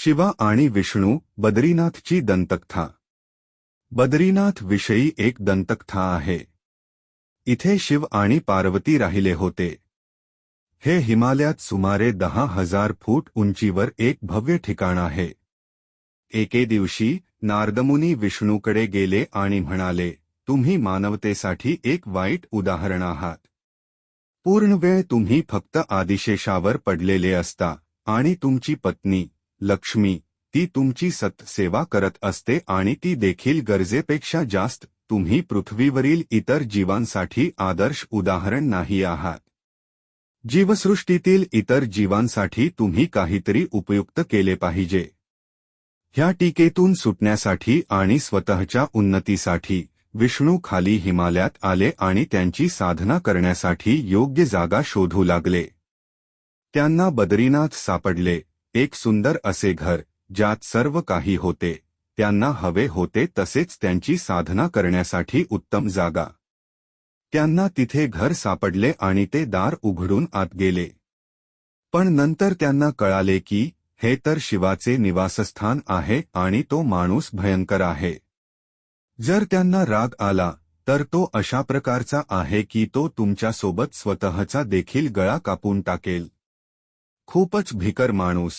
शिवा आणि विष्णू बद्रीनाथची दंतकथा. बद्रीनाथ विषयी एक दंतकथा आहे. इथे शिव आणि पार्वती राहिले होते. हे हिमालयात सुमारे दहा हजार फूट उंचीवर एक भव्य ठिकाण आहे. एके दिवशी नारदमुनी विष्णूकडे गेले आणि म्हणाले तुम्ही मानवतेसाठी एक वाईट उदाहरण आहात. पूर्ण वेळ तुम्ही फक्त आदिशेषावर पडलेले असता आणि तुमची पत्नी लक्ष्मी ती तुमची सतसेवा करत असते आणि ती देखील गरजेपेक्षा जास्त. तुम्ही पृथ्वीवरील इतर जीवांसाठी आदर्श उदाहरण नाही आहात. जीवसृष्टीतील इतर जीवांसाठी तुम्ही काहीतरी उपयुक्त केले पाहिजे. ह्या टीकेतून सुटण्यासाठी आणि स्वतःच्या उन्नतीसाठी विष्णू खाली हिमालयात आले आणि त्यांची साधना करण्यासाठी योग्य जागा शोधू लागले. त्यांना बद्रीनाथ सापडले. एक सुंदर असे घर ज्यात सर्व काही होते. त्यांना हवे होते तसेच त्यांची साधना करण्यासाठी उत्तम जागा. त्यांना तिथे घर सापडले आणि ते दार उघडून आत गेले. पण नंतर त्यांना कळाले की हे तर शिवाचे निवासस्थान आहे आणि तो माणूस भयंकर आहे. जर त्यांना राग आला तर तो अशा प्रकारचा आहे की तो तुमच्यासोबत स्वतःचा देखील गळा कापून टाकेल. खूपच भिकर माणूस.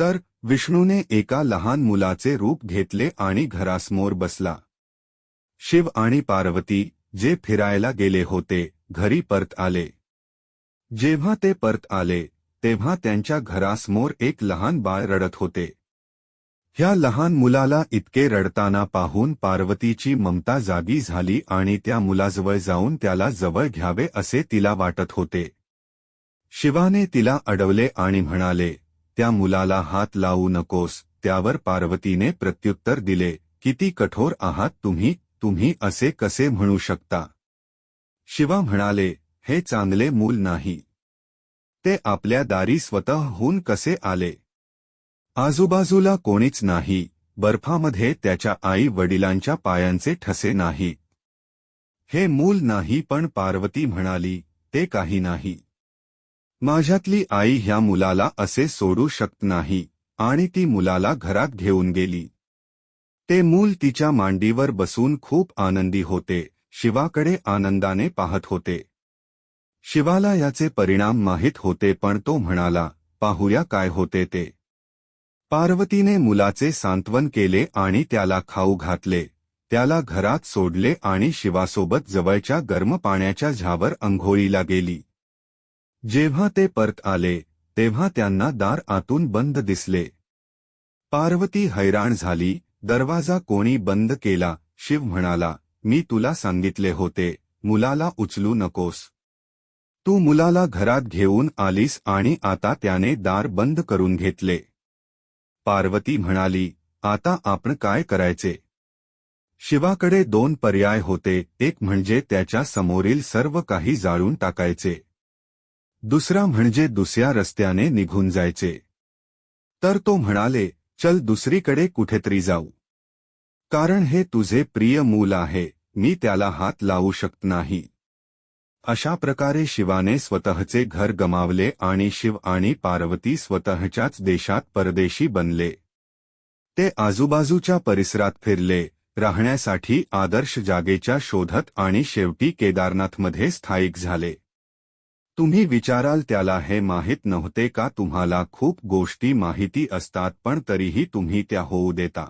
तर विष्णूने एका लहान मुलाचे रूप घेतले आणि घरासमोर बसला. शिव आणि पार्वती जे फिरायला गेले होते घरी परत आले. जेव्हा ते परत आले तेव्हा त्यांच्या घरासमोर एक लहान बाळ रडत होते. ह्या लहान मुलाला इतके रडताना पाहून पार्वतीची ममता जागी झाली आणि त्या मुलाजवळ जाऊन त्याला जवळ घ्यावे असे तिला वाटत होते. शिवाने तिला अडवले आणि म्हणाले त्या मुलाला हात लावू नकोस. त्यावर पार्वतीने प्रत्युत्तर दिले किती कठोर आहात तुम्ही तुम्ही असे कसे म्हणू शकता? शिवा म्हणाले हे चांगले मूल नाही. ते आपल्या दारी स्वतःहून कसे आले? आजूबाजूला कोणीच नाही. बर्फामध्ये त्याच्या आई वडिलांच्या पायांचे ठसे नाहीत. हे मूल नाही पण पार्वती म्हणाली ते काही नाही. माझ्यातली आई ह्या मुलाला असे सोडू शकत नाही आणि ती मुलाला घरात घेऊन गेली. ते मूल तिच्या मांडीवर बसून खूप आनंदी होते शिवाकडे आनंदाने पाहत होते. शिवाला याचे परिणाम माहीत होते पण तो म्हणाला पाहूया काय होते ते. पार्वतीने मुलाचे सांत्वन केले आणि त्याला खाऊ घातले. त्याला घरात सोडले आणि शिवासोबत जवळच्या गर्म पाण्याच्या झावर अंघोळीला गेली. जेव्हा ते परत आले तेव्हा त्यांना दार आतून बंद दिसले. पार्वती हैराण झाली दरवाजा कोणी बंद केला? शिव म्हणाला मी तुला सांगितले होते मुलाला उचलू नकोस. तू मुलाला घरात घेऊन आलीस आणि आता त्याने दार बंद करून घेतले. पार्वती म्हणाली आता आपण काय करायचे? शिवाकडे दोन पर्याय होते एक म्हणजे त्याच्या समोरील सर्व काही जाळून टाकायचे. दुसरा म्हणजे दुसऱ्या रस्त्याने निघून जायचे. तर तो म्हणाले चल दुसरीकडे कुठेतरी जाऊ. कारण हे तुझे प्रिय मूल आहे मी त्याला हात लावू शकत नाही. अशा प्रकारे शिवाने स्वतःचे घर गमावले आणि शिव आणि पार्वती स्वतःच्याच देशात परदेशी बनले. ते आजूबाजूच्या परिसरात फिरले राहण्यासाठी आदर्श जागेच्या शोधत आणि शेवटी केदारनाथमध्ये स्थायिक झाले. तुम्ही विचाराल त्याला हे माहीत नव्हते का तुम्हाला खूप गोष्टी माहिती असतात पण तरीही तुम्ही त्या होऊ देता.